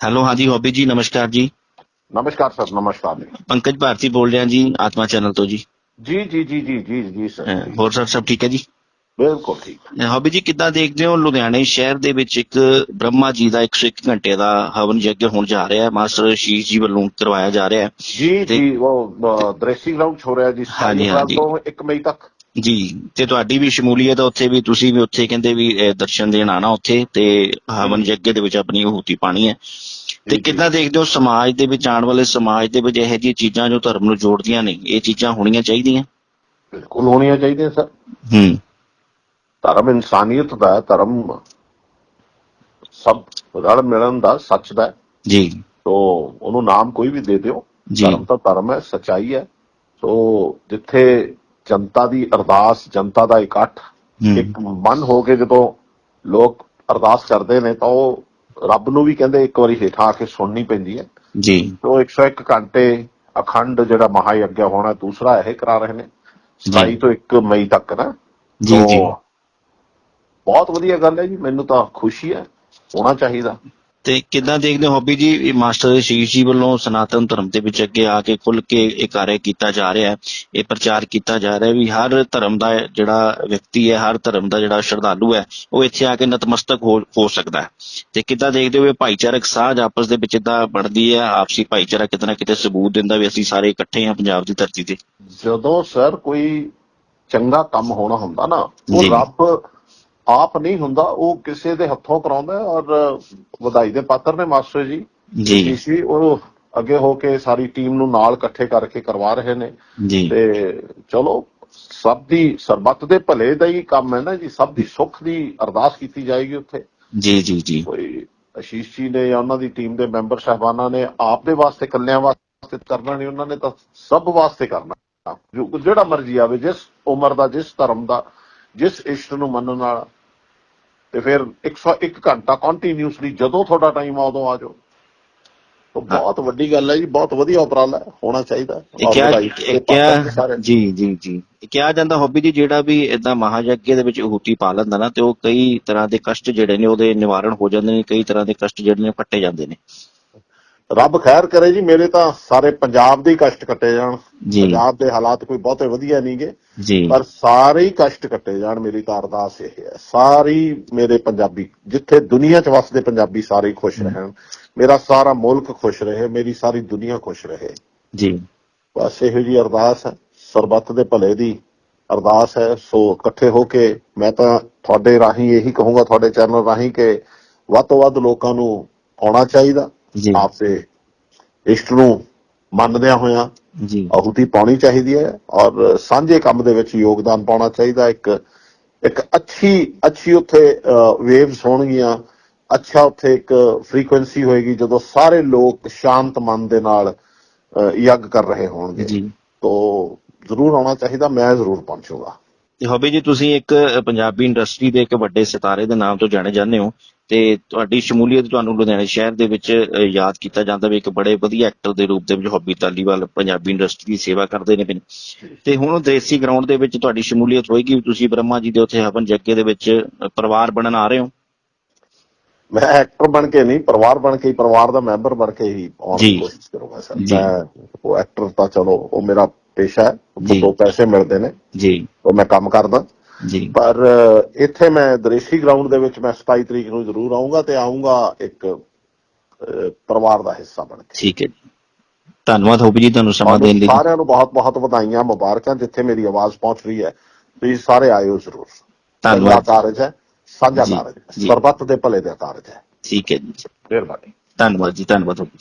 Hello ਹਾਂਜੀ hobby ਜੀ ਨਮਸਕਾਰ ਜੀ। ਨਮਸਕਾਰ ਸਰ ਨਮਸਕਾਰ ਜੀ। ਪੰਕਜ ਭਾਰਤੀ ਬੋਲ ਰਿਹਾ ਜੀ ਆਤਮਾ ਚੈਨਲ ਤੋਂ ਜੀ। ਜੀ ਜੀ ਜੀ ਜੀ ਜੀ ਜੀ ਸਰ। ਹੋਰ ਸਰ ਸਭ ਠੀਕ ਹੈ ਜੀ? ਬਿਲਕੁਲ ਠੀਕ। ਹੌਬੀ ਜੀ ਕਿੱਦਾਂ ਦੇਖਦੇ ਹੋ ਲੁਧਿਆਣੇ ਸ਼ਹਿਰ ਦੇ ਵਿੱਚ ਇੱਕ ਬ੍ਰਹਮਾ ਜੀ ਦਾ 101 ਘੰਟੇ ਦਾ ਹਵਨ ਯੱਗ ਹੋਣ ਜਾ ਰਿਹਾ ਹੈ ਮਾਸਟਰ ਸ਼ੀਸ਼ ਜੀ ਵੱਲੋਂ ਕਰਵਾਇਆ ਜਾ ਰਿਹਾ ਹੈ। ਜੀ ਜੀ ਉਹ ਦ੍ਰੇਸੀ ਗਰਾਊਂਡ ਹੋ ਰਿਹਾ ਜੀ ਹਾਂਜੀ। ਤੋਂ 1 ਮਈ ਤੱਕ। ਜੀ ਤੇ ਤੁਹਾਡੀ ਵੀ ਸ਼ਮੂਲੀਅਤ ਹੈ ਉੱਥੇ ਵੀ ਤੁਸੀਂ ਵੀ ਉੱਥੇ ਕਹਿੰਦੇ ਵੀ ਦਰਸ਼ਨ ਦੇਣ ਆਣਾ ਉੱਥੇ ਤੇ ਹਵਨ ਯੱਗ ਦੇ ਵਿੱਚ ਆਪਣੀ ਹੂਤੀ ਪਾਣੀ ਹੈ। ਤੇ। ਕਿੱਦਾਂ ਦੇਖਦੇ ਹੋ ਸਮਾਜ ਦੇ ਵਿੱਚ ਆਉਣ ਵਾਲੇ ਸਮਾਜ ਦੇ ਵਿੱਚ ਇਹੋ ਜਿਹੀਆਂ ਚੀਜ਼ਾਂ ਜੋ ਧਰਮ ਨੂੰ ਜੋੜਦੀਆਂ ਨੇ ਇਹ ਚੀਜ਼ਾਂ ਹੋਣੀਆਂ ਚਾਹੀਦੀਆਂ? ਬਿਲਕੁਲ ਹੋਣੀਆਂ ਚਾਹੀਦੀਆਂ ਸਰ। ਹੂੰ। ਧਰਮ ਇਨਸਾਨੀਅਤ ਦਾ ਧਰਮ ਸਭ ਰਲ ਮਿਲਣ ਦਾ ਸੱਚ ਦਾ। ਜੀ। ਤੋ ਉਹਨੂੰ ਨਾਮ ਕੋਈ ਵੀ ਦੇ ਦਿਓ। ਧਰਮ ਤਾਂ ਧਰਮ ਹੈ ਸਚਾਈ ਹੈ। ਸੋ ਜਿੱਥੇ ਜਨਤਾ ਦੀ ਅਰਦਾਸ ਜਨਤਾ ਦਾ ਇਕੱਠ। ਇੱਕ ਮਨ ਹੋ ਕੇ ਜਦੋਂ ਲੋਕ ਅਰਦਾਸ ਕਰਦੇ ਨੇ ਤਾਂ ਉਹ ਰੱਬ ਨੂੰ ਵੀ ਕਹਿੰਦੇ ਇੱਕ ਵਾਰੀ ਹੇਠਾਂ ਆ ਕੇ ਸੁਣਨੀ ਪੈਂਦੀ ਹੈ। ਜੀ। ਤੋ 101 ਘੰਟੇ ਅਖੰਡ ਜਿਹੜਾ ਮਹਾਯੱਗ ਹੋਣਾ ਦੂਸਰਾ ਇਹ ਕਰਾ ਰਹੇ ਨੇ। 27 ਤੋਂ 1 ਮਈ ਤੱਕ ਨਾ। ਜੀ, ਜੀ। ਬਹੁਤ ਵਧੀਆ ਗੱਲ ਹੈ ਜੀ ਮੈਨੂੰ ਤਾਂ ਖੁਸ਼ੀ ਹੈ ਹੋਣਾ ਚਾਹੀਦਾ। ਤੇ ਕਿੱਦਾਂ ਦੇਖਦੇ ਹੋ ਹੌਬੀ ਜੀ? ਇਹ ਮਾਸਟਰ ਸ਼ੀਸ਼ ਜੀ ਵੱਲੋਂ ਸਨਾਤਨ ਧਰਮ ਦੇ ਵਿੱਚ ਅੱਗੇ ਆ ਕੇ ਖੁੱਲ ਕੇ ਇਹ ਕਾਰਜ ਕੀਤਾ ਜਾ ਰਿਹਾ ਹੈ ਇਹ ਪ੍ਰਚਾਰ ਕੀਤਾ ਜਾ ਰਿਹਾ ਹੈ ਵੀ ਹਰ ਧਰਮ ਦਾ ਜਿਹੜਾ ਵਿਅਕਤੀ ਹੈ ਹਰ ਧਰਮ ਦਾ ਜਿਹੜਾ ਸ਼ਰਧਾਲੂ ਹੈ ਉਹ ਇੱਥੇ ਆ ਕੇ ਨਤਮਸਤਕ ਹੋ ਸਕਦਾ ਹੈ। ਤੇ ਕਿੱਦਾਂ ਦੇਖਦੇ ਹੋ ਇਹ ਭਾਈਚਾਰਕ ਸਾਂਝ ਆਪਸ ਦੇ ਵਿੱਚ ਇਦਾਂ ਬਣਦੀ ਹੈ? ਆਪਸੀ ਭਾਈਚਾਰਾ ਕਿਤੇ ਨਾ ਕਿਤੇ ਸਬੂਤ ਦਿੰਦਾ ਵੀ ਅਸੀਂ ਸਾਰੇ ਇਕੱਠੇ ਹਾਂ ਪੰਜਾਬ ਦੀ ਧਰਤੀ ਤੇ? ਜਦੋਂ ਸਰ ਕੋਈ ਚੰਗਾ ਕੰਮ ਹੋਣਾ ਹੁੰਦਾ ਨਾ ਉਹ। ਰੱਬ ਆਪ ਨਹੀਂ ਹੁੰਦਾ ਉਹ ਕਿਸੇ ਦੇ ਹੱਥੋਂ ਕਰਾਉਂਦਾ ਔਰ ਵਧਾਈ ਦੇ ਪਾਤਰ ਨੇ ਮਾਸਟਰ ਜੀ। ਜੀ। ਸੀ ਉਹ ਅੱਗੇ ਹੋ ਕੇ ਸਾਰੀ ਟੀਮ ਨੂੰ ਨਾਲ ਇਕੱਠੇ ਕਰਕੇ ਕਰਵਾ ਰਹੇ ਨੇ। ਜੀ। ਤੇ ਚਲੋ ਸਭ ਦੀ ਸਰਬੱਤ ਦੇ ਭਲੇ ਦਾ ਹੀ ਕੰਮ ਹੈ ਨਾ ਜੀ ਸਭ ਦੀ ਸੁੱਖ ਦੀ ਅਰਦਾਸ ਕੀਤੀ ਜਾਏਗੀ ਉੱਥੇ। ਜੀ ਜੀ ਜੀ। ਕੋਈ ਅਸ਼ੀਸ਼ ਜੀ ਨੇ ਜਾਂ ਉਹਨਾਂ ਦੀ ਟੀਮ ਦੇ ਮੈਂਬਰ ਸਹਿਬਾਨਾਂ ਨੇ ਆਪ ਦੇ ਵਾਸਤੇ ਕੱਲਿਆਂ ਵਾਸਤੇ ਕਰਨਾ ਨਹੀਂ ਉਹਨਾਂ ਨੇ ਤਾਂ ਸਭ ਵਾਸਤੇ ਕਰਨਾ। ਜੋ ਜਿਹੜਾ ਮਰਜ਼ੀ ਆਵੇ ਜਿਸ ਉਮਰ ਦਾ ਜਿਸ ਧਰਮ ਦਾ ਜਿਸ ਇਸ਼ਟ ਨੂੰ ਮੰਨਣ ਵਾਲਾ ਤੇ ਫਿਰ 101 ਘੰਟਾ ਕੰਟੀਨਿਊਸਲੀ ਜਦੋਂ ਤੁਹਾਡਾ ਟਾਈਮ ਆ ਉਦੋਂ ਆ ਜਾਓ। ਤਾਂ ਬਹੁਤ ਵੱਡੀ ਗੱਲ ਹੈ ਜੀ ਬਹੁਤ ਵਧੀਆ ਉਪਰਾਲਾ ਹੋਣਾ ਚਾਹੀਦਾ ਇਹ ਕਿਹਾ। ਜੀ ਜੀ ਜੀ। ਇਹ ਕਿਹਾ ਜਾਂਦਾ ਹੌਬੀ ਜੀ ਜਿਹੜਾ ਵੀ ਇਦਾਂ ਮਹਾਯੱਗ ਦੇ ਵਿੱਚ ਹੂਤੀ ਪਾ ਲੈਂਦਾ ਨਾ ਤੇ ਉਹ ਕਈ ਤਰ੍ਹਾਂ ਦੇ ਕਸ਼ਟ ਜਿਹੜੇ ਨੇ ਉਹਦੇ ਨਿਵਾਰਣ ਹੋ ਜਾਂਦੇ ਨੇ ਕਈ ਤਰ੍ਹਾਂ ਦੇ ਕਸ਼ਟ ਜਿਹੜੇ ਨੇ ਕੱਟੇ ਜਾਂਦੇ ਨੇ। ਰੱਬ ਖੈਰ ਕਰੇ ਜੀ ਮੇਰੇ ਤਾਂ ਸਾਰੇ ਪੰਜਾਬ ਦੇ ਹੀ ਕਸ਼ਟ ਕੱਟੇ ਜਾਣ। ਪੰਜਾਬ ਦੇ ਹਾਲਾਤ ਕੋਈ ਬਹੁਤੇ ਵਧੀਆ ਨਹੀਂਗੇ ਪਰ ਸਾਰੇ ਹੀ ਕਸ਼ਟ ਕੱਟੇ ਜਾਣ ਮੇਰੀ ਤਾਂ ਅਰਦਾਸ ਇਹ ਹੈ। ਸਾਰੀ ਮੇਰੇ ਪੰਜਾਬੀ ਜਿੱਥੇ ਦੁਨੀਆ 'ਚ ਵਸਦੇ ਪੰਜਾਬੀ ਸਾਰੇ ਖੁਸ਼ ਰਹਿਣ। ਮੇਰਾ ਸਾਰਾ ਮੁਲਕ ਖੁਸ਼ ਰਹੇ ਮੇਰੀ ਸਾਰੀ ਦੁਨੀਆ ਖੁਸ਼ ਰਹੇ। ਜੀ। ਬਸ ਇਹੋ ਜੀ ਅਰਦਾਸ ਹੈ ਸਰਬੱਤ ਦੇ ਭਲੇ ਦੀ ਅਰਦਾਸ ਹੈ। ਸੋ ਇਕੱਠੇ ਹੋ ਕੇ ਮੈਂ ਤਾਂ ਤੁਹਾਡੇ ਰਾਹੀਂ ਇਹੀ ਕਹੂੰਗਾ ਤੁਹਾਡੇ ਚੈਨਲ ਰਾਹੀਂ ਕਿ ਵੱਧ ਤੋਂ ਵੱਧ ਲੋਕਾਂ ਨੂੰ ਆਉਣਾ ਚਾਹੀਦਾ। ਜੀ। ਇਸ਼ਟ ਨੂੰ ਮੰਨਦਿਆਂ ਹੋਇਆਂ ਜੀ। ਆਹੂਤੀ ਪਾਉਣੀ ਚਾਹੀਦੀ ਹੈ ਔਰ ਸਾਂਝੇ ਕੰਮ ਦੇ ਵਿੱਚ ਯੋਗਦਾਨ ਪਾਉਣਾ ਚਾਹੀਦਾ ਇੱਕ ਇੱਕ ਅੱਛੀ ਅੱਛੀ ਉੱਥੇ ਵੇਵਸ ਹੋਣਗੀਆਂ। ਅੱਛਾ ਉੱਥੇ ਇੱਕ ਫ੍ਰੀਕੁਐਂਸੀ ਹੋਏਗੀ ਜਦੋਂ ਸਾਰੇ ਲੋਕ ਸ਼ਾਂਤ ਮਨ ਦੇ ਨਾਲ ਯੱਗ ਕਰ ਰਹੇ ਹੋਣਗੇ। ਜੀ। ਤੋਂ ਜ਼ਰੂਰ ਆਉਣਾ ਚਾਹੀਦਾ ਮੈਂ ਜ਼ਰੂਰ ਪਹੁੰਚੂਗਾ। ਤੇ ਹੌਬੀ ਜੀ ਤੁਸੀਂ ਇੱਕ ਪੰਜਾਬੀ ਇੰਡਸਟਰੀ ਦੇ ਇੱਕ ਵੱਡੇ ਸਿਤਾਰੇ ਦੇ ਨਾਮ ਤੋਂ ਜਾਣੇ ਜਾਂਦੇ ਹੋ ਤੇ ਤੁਹਾਡੀ ਸ਼ਮੂਲੀਅਤ ਤੁਹਾਨੂੰ ਲੁਧਿਆਣਾ ਸ਼ਹਿਰ ਦੇ ਵਿੱਚ ਯਾਦ ਕੀਤਾ ਜਾਂਦਾ ਵੀ ਇੱਕ ਬੜੇ ਵਧੀਆ ਐਕਟਰ ਦੇ ਰੂਪ ਦੇ ਵਿੱਚ ਹੌਬੀ ਤਾਲੀਵਾਲ ਪੰਜਾਬੀ ਇੰਡਸਟਰੀ ਦੀ ਸੇਵਾ ਕਰਦੇ ਨੇ। ਤੇ ਹੁਣ ਦੇਸੀ ਗਰਾਊਂਡ ਦੇ ਵਿੱਚ ਤੁਹਾਡੀ ਸ਼ਮੂਲੀਅਤ ਹੋਏਗੀ ਤੁਸੀਂ ਬ੍ਰਹਮਾ ਜੀ ਦੇ ਉੱਥੇ ਹਵਨ ਜੱਗੇ ਦੇ ਵਿੱਚ ਪਰਿਵਾਰ ਬਣਨ ਆ ਰਹੇ ਹੋ ਮੈਂ ਐਕਟਰ ਬਣ ਕੇ ਨਹੀਂ ਪਰਿਵਾਰ ਬਣ ਕੇ ਹੀ ਪਰਿਵਾਰ ਦਾ ਮੈਂਬਰ ਬਣ ਕੇ ਹੀ ਆਉਣ। ਦੀ ਕੋਸ਼ਿਸ਼ ਕਰੂੰਗਾ ਸਰ। ਮੈਂ ਉਹ ਐਕਟਰ ਤਾਂ ਚਲੋ ਉਹ ਮੇਰਾ ਪੇਸ਼ਾ ਹੈ ਜੀ। ਦੋ ਪੈਸੇ ਮਿਲਦੇ ਨੇ। ਜੀ। ਉਹ ਮੈਂ ਕੰਮ ਕਰਦਾ। ਜੀ। ਪਰ ਇੱਥੇ ਮੈਂ ਦ੍ਰੇਸ਼ੀ ਗਰਾਊਂਡ ਦੇ ਵਿੱਚ ਮੈਂ 27 ਤਰੀਕ ਨੂੰ ਜ਼ਰੂਰ ਆਉਂਗਾ ਤੇ ਆਉਂਗਾ ਇੱਕ ਪਰਿਵਾਰ ਦਾ ਹਿੱਸਾ ਬਣ ਕੇ। ਠੀਕ ਹੈ ਜੀ। ਧੰਨਵਾਦ ਹੌਬੀ ਜੀ ਤੁਹਾਨੂੰ ਸਮਾਂ ਦੇਣ ਲਈ। ਸਾਰਿਆਂ ਨੂੰ ਬਹੁਤ ਬਹੁਤ ਵਧਾਈਆਂ ਮੁਬਾਰਕਾਂ ਜਿੱਥੇ ਮੇਰੀ ਆਵਾਜ਼ ਪਹੁੰਚ ਰਹੀ ਹੈ। ਤੁਸੀਂ ਸਾਰੇ ਆਇਓ ਜ਼ਰੂਰ। ਧੰਨਵਾਦ। ਕਾਰਜ ਹੈ ਸਾਂਝਾ ਜੀ, ਕਾਰਜ ਹੈ। ਜੀ। ਸਰਬੱਤ ਦੇ ਭਲੇ ਦਾ ਕਾਰਜ ਹੈ। ਠੀਕ ਹੈ ਜੀ। ਮਿਹਰਬਾਨੀ। ਧੰਨਵਾਦ ਜੀ ਧੰਨਵਾਦ ਜੀ।